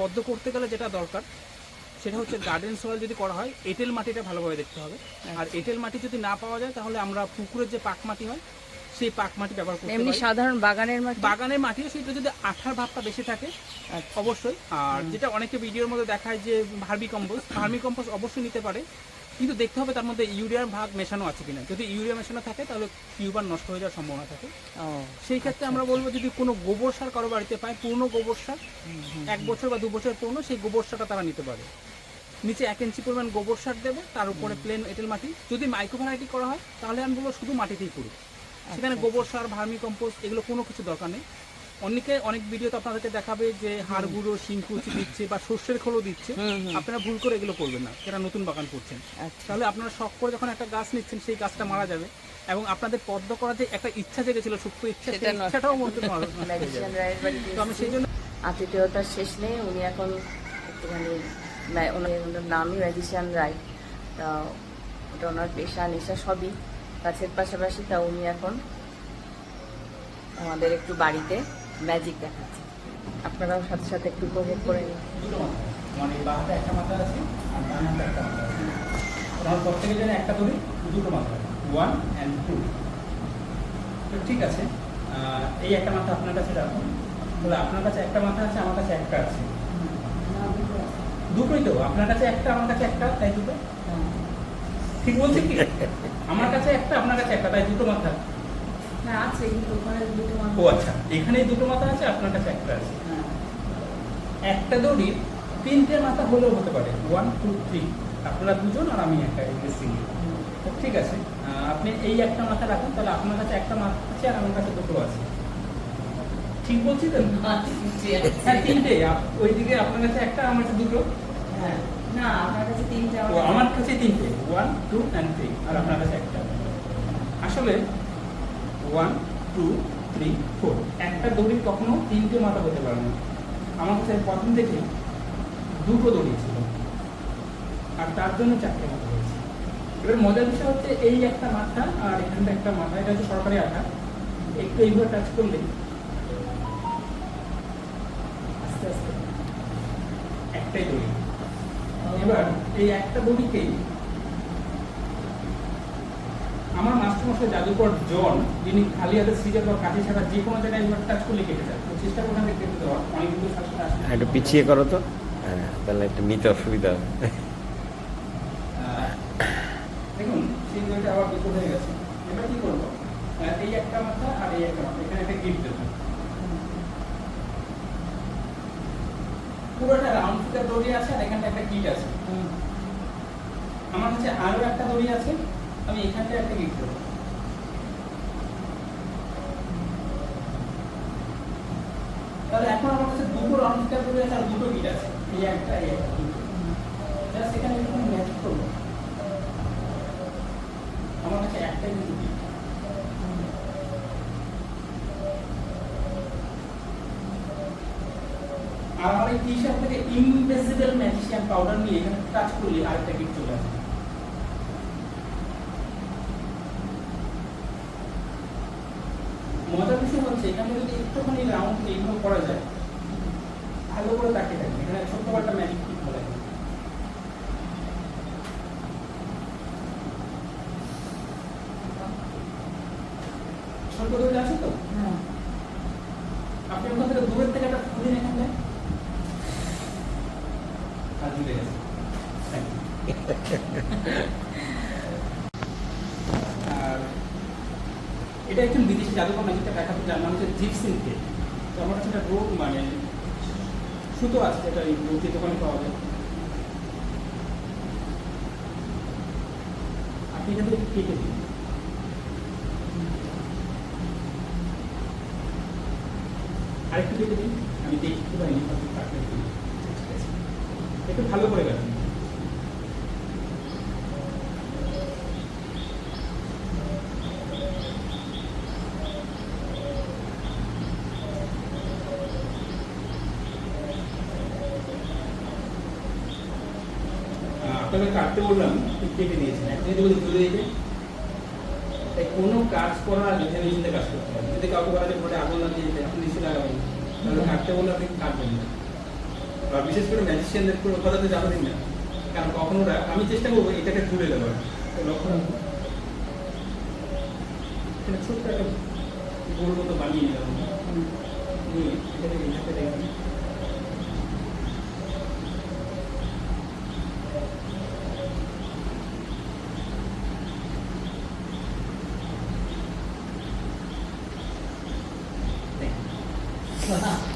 পদ্ম করতে গেলে যেটা দরকার সেটা হচ্ছে গার্ডেন সয়েল যদি করা হয় এঁটেল মাটিটা ভালোভাবে দেখতে হবে। আর এঁটেল মাটি যদি না পাওয়া যায় তাহলে আমরা পুকুরের যে পাক মাটি হয় সেই পাক মাটি ব্যবহার করতে এমনি সাধারণ বাগানের মাটি? বাগানের মাটিও সেটা যদি আঠার ভাবটা বেশি থাকে আচ্ছা। অবশ্যই। আর যেটা অনেকে ভিডিওর মধ্যে দেখায় যে ভার্মি কম্পোস্ট ভার্মি কম্পোস্ট অবশ্যই নিতে পারে। কিন্তু দেখতে হবে তার মধ্যে ইউরিয়ার ভাগ মেশানো আছে কিনা। যদি ইউরিয়া মেশানো থাকে তাহলে টিউবার নষ্ট হয়ে যাওয়ার সম্ভাবনা থাকে। সেই ক্ষেত্রে আমরা বলব যদি কোনো গোবর সার কারও বাড়িতে পায় পূর্ণ গোবর সার এক বছর বা দু বছর পুরনো সেই গোবর সারটা তারা নিতে পারে। নিচে এক ইঞ্চি পরিমাণ গোবর সার দেবে তার উপরে প্লেন এঁটেল মাটি। যদি মাইক্রো ভ্যারাইটি করা হয় তাহলে আমি বলব শুধু মাটিতেই পুরো। সেখানে গোবর সার ভার্মি কম্পোস্ট এগুলো কোনো কিছু দরকার নেই। অনেকে অনেক ভিডিওতে আপনাদেরকে দেখাবে যে হাড় গুঁড়ো শিংকুচি দিচ্ছে বা সর্ষের খোলও দিচ্ছে। আপনারা ভুল করে এগুলো করবেন না। যারা নতুন বাগান করছেন। আচ্ছা। তাহলে আপনারা শখ করে যখন একটা গাছ নিচ্ছেন সেই গাছটা মারা যাবে এবং আপনাদের পদ্ম করার যে একটা ইচ্ছা জেগেছিল সুপ্ত ইচ্ছা সেই। ইচ্ছাটাও মধ্যে তো আমি সেই জন্য আতিথেয়তার শেষ নেই। উনি এখন একটুখানি ওনার নামই ম্যাজিশিয়ান রায়। তা ওটা ওনার পেশা নেশা সবই। কাছের পাশাপাশি তা উনি এখন আমাদের একটু বাড়িতে ম্যাজিক দেখাচ্ছে। আপনারাও সাথে সাথে একটু উপভোগ করে নিন। মানে একটা মাথা আছে আর ডান হাতে একটা মাথা আছে ওনার প্রত্যেকের জন্য একটা ধরি দুটো মাথা ওয়ান অ্যান্ড টু তো ঠিক আছে এই একটা মাথা আপনার কাছে রাখুন। তাহলে আপনার কাছে একটা মাথা আছে আমার কাছে একটা আছে। দুটোই তো আপনার কাছে একটা আমার কাছে একটা তাই দুটো? ঠিক বলছি কি? আমার কাছে একটা আপনার কাছে একটা তাই দুটো মাথা হ্যাঁ আছে কিন্তু ওখানে দুটো ও আচ্ছা এখানেই দুটো মাথা আছে আপনার কাছে একটা আছে। একটা দড়ি তিনটে মাথা হলেও হতে পারে ওয়ান টু থ্রি আপনারা দুজন আর আমি এগুলো সিঙ্গেল ঠিক আছে আপনি এই একটা মাথা রাখুন তাহলে আপনার কাছে একটা মাথা আছে আর আমার কাছে দুটো আছে। ঠিক বলছি তো? হ্যাঁ তিনটে। ওইদিকে আপনার কাছে একটা আমার কাছে দুটো। হ্যাঁ। না আপনার কাছে তিনটে আমার কাছে তিনটে। ওয়ান টু অ্যান্ড থ্রি আর আপনার কাছে একটা। আসলে ওয়ান টু থ্রি ফোর একটা দড়ি কখনো তিনটে মাথা হতে পারে না। আমার কাছে প্রথম থেকে দুটো দড়ি ছিল। আর তার জন্য চারটে মাথা হয়েছে এবার মজার বিষয় হচ্ছে এই একটা মাথা আর এখানটা একটা মাথা। এটা হচ্ছে সরকারি আঠা। একটু এইভাবে টাচ করলে আস্তে আস্তে একটাই দড়ি। এবার এই একটা দড়িকেই আমার মাস্টারমশাই জাদুকর জন যিনি খালি হাতে সিজার বা কাঠি ছাড়া যে কোনো জায়গায় এবার টাচ করলে কেটে যায়। তো চেষ্টা করলাম যে কেটে দেওয়ার। অনেকগুলো শাসন আসে একটু পিছিয়ে করো তো। হ্যাঁ তাহলে একটু নিতে অসুবিধা হবে। দেখুন সেই আবার বিপদ হয়ে গেছে। এবার কি করব? এই একটা মাথা আর এই একটা মাথা এখানে একটা গিফট দেবো। পুরোটা রাউন্ড ফিগার দড়ি আছে আর এখানটা একটা কিট আছে। আমার কাছে আরও একটা দড়ি আছে। আমি একটা দেবো তাহলে এখন আমার কাছে দুটো আর দুটো কিট আছে। এই একটা এই একটা জাস্ট এখানে একটু ম্যাচ করব। আমার কাছে একটাই কিট আর আমার এই টি শার্ট থেকে ইনভিজিবল ম্যাজিশিয়ান পাউডার নিয়ে এখানে টাচ করলে আরেকটা কিট চলে আসে মজার বিষয় হচ্ছে এখানে যদি একটুখানি রাউন্ড এইভাবে করা যায় ভালো করে তাকিয়ে থাকবে। এখানে ছোট্ট একটা ম্যাজিক বলে ছোট দড়ি আছে তো? আপনি ওখান থেকে দূরের থেকে একটা ফুল এখান থেকে? আর জুড়ে গেছে। এটা একজন বিদেশি জাদুকর ম্যাজিকটা দেখাতে যার নাম হচ্ছে জিপসিন কে তো আমার কাছে একটা রোগ মানে সুতো আছে যেটা এই বৌদ্ধি দোকানে পাওয়া যায়। আপনি থেকে কেটে দিন। আরেকটু কেটে দিন, আমি দেখতে পাইনি। একটু ভালো করে গেলেন কাটতে বললাম কেটে দিয়েছেন। এখন যদি বলি তুলে দিতে তাই কোনো কাজ করার আগে ভেবে চিন্তে কাজ করতে হবে। যদি কাউকে বলা যায় আগুন লাগিয়ে দিতে, আপনি নিচে লাগাবেন। তাহলে কাটতে বললে আপনি কাটবেন না। বা বিশেষ করে ম্যাজিশিয়ানদের কোনো কথাতে যাবে দিন না। কারণ কখনো ওরা আমি চেষ্টা করব এটাকে তুলে দেওয়ার। তো লক্ষ্য ছোট্ট একটা গোল মতো বানিয়ে নিলাম। নিয়ে এটাকে এইভাবে রেখে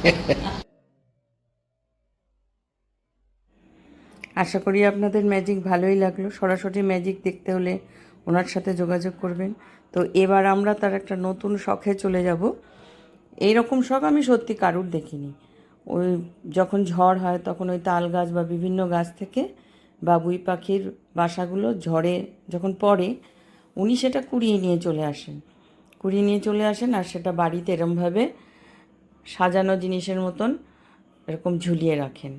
আশা করি আপনাদের ম্যাজিক ভালোই লাগল। সরাসরি ম্যাজিক দেখতে হলে ওনার সাথে যোগাযোগ করবেন। তো এবার আমরা তার একটা নতুন শখে চলে যাব। এই রকম শখ আমি সত্যি কারুর দেখিনি। ওই যখন ঝড় হয় তখন ওই তাল গাছ বা বিভিন্ন গাছ থেকে বাবুই পাখির বাসাগুলো ঝড়ে যখন পড়ে, উনি সেটা কুড়িয়ে নিয়ে চলে আসেন। কুড়িয়ে নিয়ে চলে আসেন আর সেটা বাড়িতে এরমভাবে সাজানো জিনিসের মতন এরকম ঝুলিয়ে রাখেন।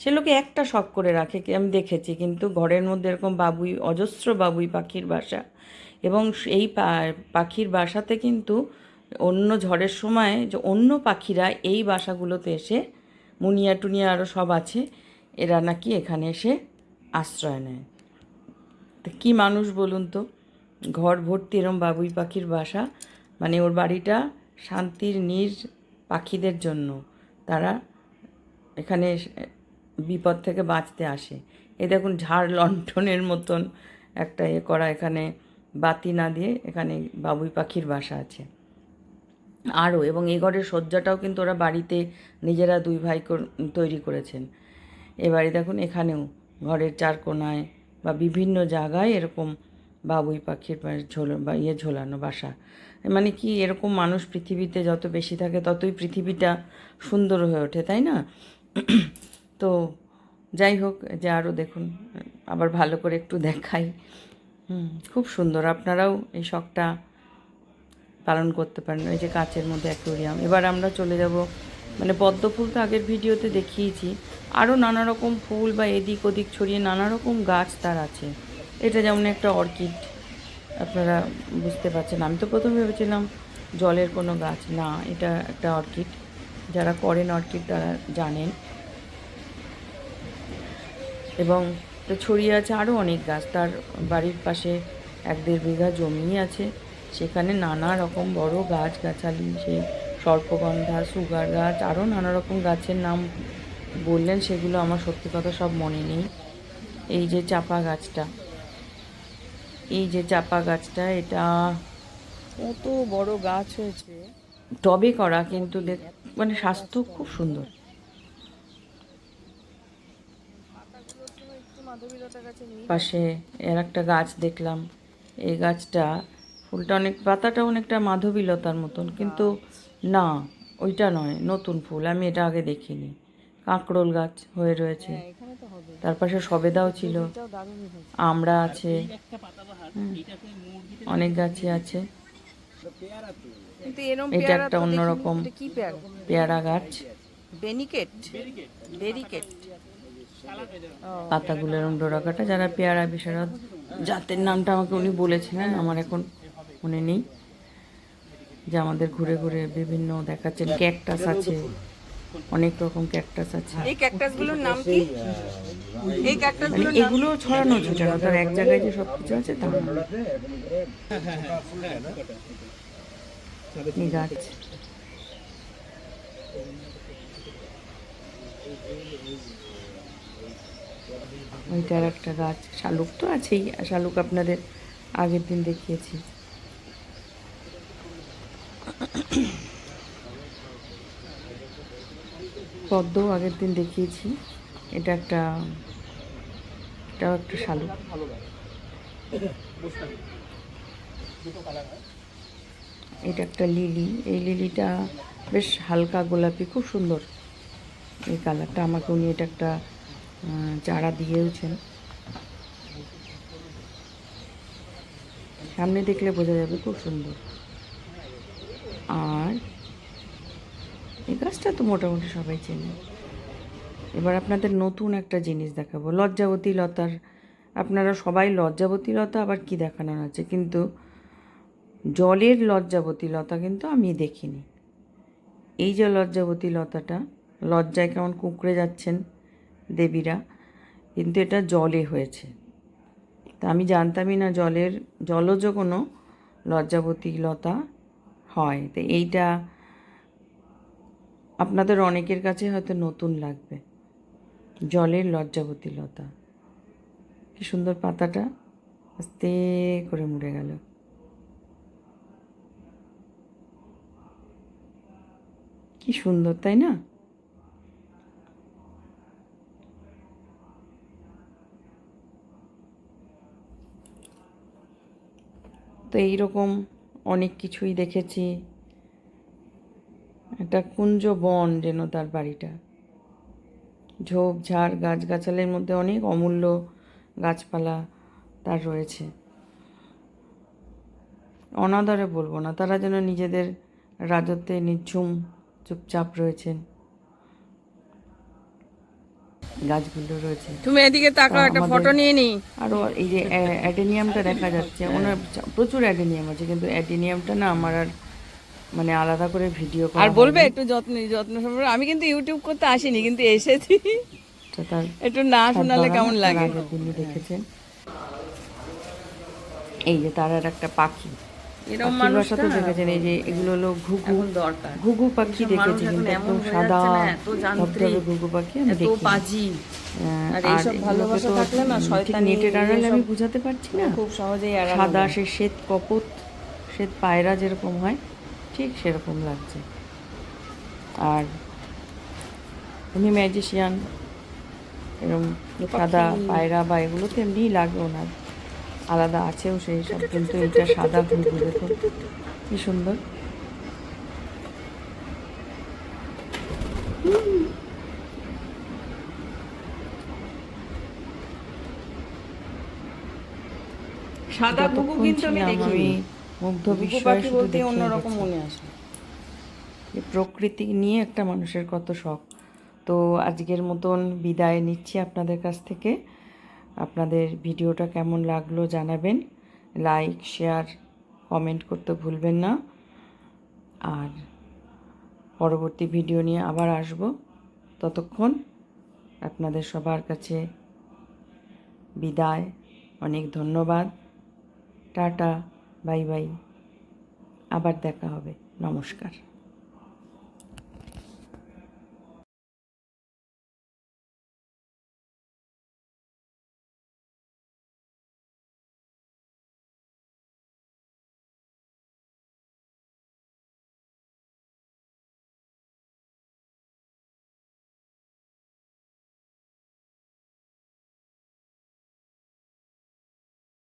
সে লোকে একটা শখ করে রাখে আমি দেখেছি, কিন্তু ঘরের মধ্যে এরকম বাবুই, অজস্র বাবুই পাখির বাসা এবং এই পাখির বাসাতে কিন্তু অন্য ঝড়ের সময় যে অন্য পাখিরা এই বাসাগুলোতে এসে মুনিয়া টুনিয়া আরও সব আছে, এরা নাকি এখানে এসে আশ্রয় নেয়। তো কী মানুষ বলুন তো? ঘর ভর্তি এরম বাবুই পাখির বাসা মানে ওর বাড়িটা শান্তির, নির পাখিদের জন্য। তারা এখানে বিপদ থেকে বাঁচতে আসে। এই দেখুন, ঝাড় লণ্ঠনের মতন একটা এ করা এখানে বাতি না দিয়ে এখানে বাবুই পাখির বাসা আছে। আরও, এবং এই ঘরের শয্যাটাও কিন্তু ওরা বাড়িতে নিজেরা দুই ভাই তৈরি করেছেন। এবারে দেখুন, এখানেও ঘরের চার কোনায় বা বিভিন্ন জায়গায় এরকম বাবুই পাখির ঝোল, বা ইয়ে ঝোলানো বাসা। মানে কি এরকম মানুষ পৃথিবীতে যত বেশি থাকে ততই পৃথিবীটা সুন্দর হয়ে ওঠে, তাই না? তো যাই হোক, যে আরও দেখুন, আবার ভালো করে একটু দেখাই। খুব সুন্দর। আপনারাও এই শখটা পালন করতে পারেন। এই যে কাচের মধ্যে অ্যাকোরিয়াম। এবার আমরা চলে যাব মানে পদ্ম ফুল তো আগের ভিডিওতে দেখিয়েছি। আরও নানা রকম ফুল বা এদিক ওদিক ছড়িয়ে নানা রকম গাছ তার আছে। এটা যেমন একটা অর্কিড। আপনারা বুঝতে পারছেন। আমি তো প্রথমে ভেবেছিলাম জলের কোনো গাছ না, এটা একটা অর্কিড। যারা করেন অর্কিড তারা জানেন। এবং তো ছড়িয়ে আছে আরও অনেক গাছ। তার বাড়ির পাশে এক দেড় বিঘা জমি আছে। সেখানে নানা রকম বড় গাছ, গাছালি সেই সর্পগন্ধা, সুগার গাছ আরও নানা রকম গাছের নাম বললেন, সেগুলো আমার সত্যি কথা সব মনে নেই। এই যে চাপা গাছটা। এই যে চাপা গাছটা এটা কত বড় গাছ হয়েছে। টবে করা কিন্তু দেখ মানে স্বাস্থ্য খুব সুন্দর। পাশে এর একটা গাছ দেখলাম। এই গাছটা ফুলটা অনেক পাতাটা অনেকটা মাধবীলতার মতন কিন্তু না ওইটা নয় নতুন ফুল আমি এটা আগে দেখিনি। কাঁকরোল গাছ হয়ে রয়েছে। তার পাশে সবেদাও ছিল। আমরা আছে। অনেক গাছই আছে। এটা একটা অন্যরকম কি পেয়ারা? পেয়ারা গাছ। বেনিকেট। বেরিকেট পাতাগুলো এরকম ডোরাকাটা যারা পেয়ারা বিশারদ জাতের নামটা আমাকে উনি বলেছিলেন আমার এখন মনে নেই। যে আমাদের ঘুরে ঘুরে বিভিন্ন দেখাচ্ছেন ক্যাকটাস আছে। অনেক রকম ক্যাকটাস আছে। এই ক্যাকটাসগুলোর নাম কি? এই ক্যাকটাস মানে এগুলো ছড়ানো ছোটানো তার এক জায়গায় যে সব কিছু আছে তা না। এই গাছ। ওইটার একটা গাছ। শালুক তো আছেই শালুক আপনাদের আগের দিন দেখিয়েছি। পদ্মও আগের দিন দেখিয়েছি। এটা একটা, এটাও একটা শালুক। এটা একটা লিলি। এই লিলিটা বেশ হালকা গোলাপি, খুব সুন্দর এই কালারটা। আমাকে উনি এটা একটা চারা দিয়েওছেন। সামনে দেখলে বোঝা যাবে খুব সুন্দর। আর এই গাছটা তো মোটামুটি সবাই চেনে। এবার আপনাদের নতুন একটা জিনিস দেখাবো। লজ্জাবতী লতার, আপনারা সবাই লজ্জাবতী লতা, আবার কি দেখানোর আছে? কিন্তু জলের লজ্জাবতী লতা কিন্তু আমি দেখিনি। এই যে লজ্জাবতী লতাটা, লজ্জায় কেমন কুঁকড়ে যাচ্ছেন দেবীরা, কিন্তু এটা জলে হয়েছে। তা আমি জানতামই না জলের, জলজ কোনো লজ্জাবতী লতা হয়। তো এইটা আপনাদের অনেকের কাছে হয়তো নতুন লাগবে। জলের লজ্জাবতী লতা কি সুন্দর পাতাটা। আস্তে করে মুড়ে গেল। কি সুন্দর, তাই না? তো এইরকম অনেক কিছুই দেখেছি। একটা কুঞ্জ বন যেন তার বাড়িটা। ঝোপ ঝাড় গাছগাছালির মধ্যে অনেক অমূল্য গাছপালা তার রয়েছে। অনাদরে বলব না তারা যেন নিজেদের রাজত্বে নিঝুম চুপচাপ রয়েছেন। গাছগুলো রয়েছে। তুমি এদিকে তাকাও একটা ফটো নিয়ে নি আরও এই যে অ্যা- অ্যাডেনিয়ামটা দেখা যাচ্ছে। ওনার প্রচুর অ্যাডেনিয়াম আছে কিন্তু অ্যাডেনিয়ামটা না আমার আর মানে আলাদা করে ভিডিও আর বলবে একটু যত্ন যত্ন সম্পর্কে। আমি কিন্তু ইউটিউব করতে আসিনি কিন্তু এসেছি। একটু না শোনালে কেমন লাগে? দিনই দেখেছেন। এই যে তার আর একটা পাখি। এরকম মানুষ তো দেখেছেন এই যে এগুলো হলো ঘুঘু। দরকার। ঘুঘু পাখি এসব মানুষ দেখেছি কিন্তু একদম সাদা ধবধবে ঘুঘু পাখি আমি দেখি পাজি। আর এইসব ভালোবাসা থাকলে না ঠিক শয়তানি নেটের আড়ালে আমি বুঝাতে পারছি না। খুব সহজেই সাদা সে শ্বেত কপত শ্বেত পায়রা যেরকম হয় ঠিক সেরকম লাগছে। আর উনি ম্যাজিশিয়ান এরকম সাদা পায়রা বা এগুলো তো এমনিই লাগে ওনার। আলাদা আছেও সেই সব কিন্তু এটা সাদা ঘুরঘু দেখুন। কি সুন্দর। সাদা যতক্ষণ কিন্তু আমি দেখিনি। মুগ্ধ শুধু বলতে অন্যরকম মনে আসে। যে প্রকৃতি নিয়ে একটা মানুষের কত শখ। তো আজকের মতন বিদায় নিচ্ছি আপনাদের কাছ থেকে। আপনাদের ভিডিওটা কেমন লাগল জানাবেন। লাইক শেয়ার কমেন্ট করতে ভুলবেন না। আর পরবর্তী ভিডিও নিয়ে আবার আসব। ততক্ষণ আপনাদের সবার কাছে বিদায়। অনেক ধন্যবাদ। টাটা। Bye bye. আবার দেখা হবে। নমস্কার।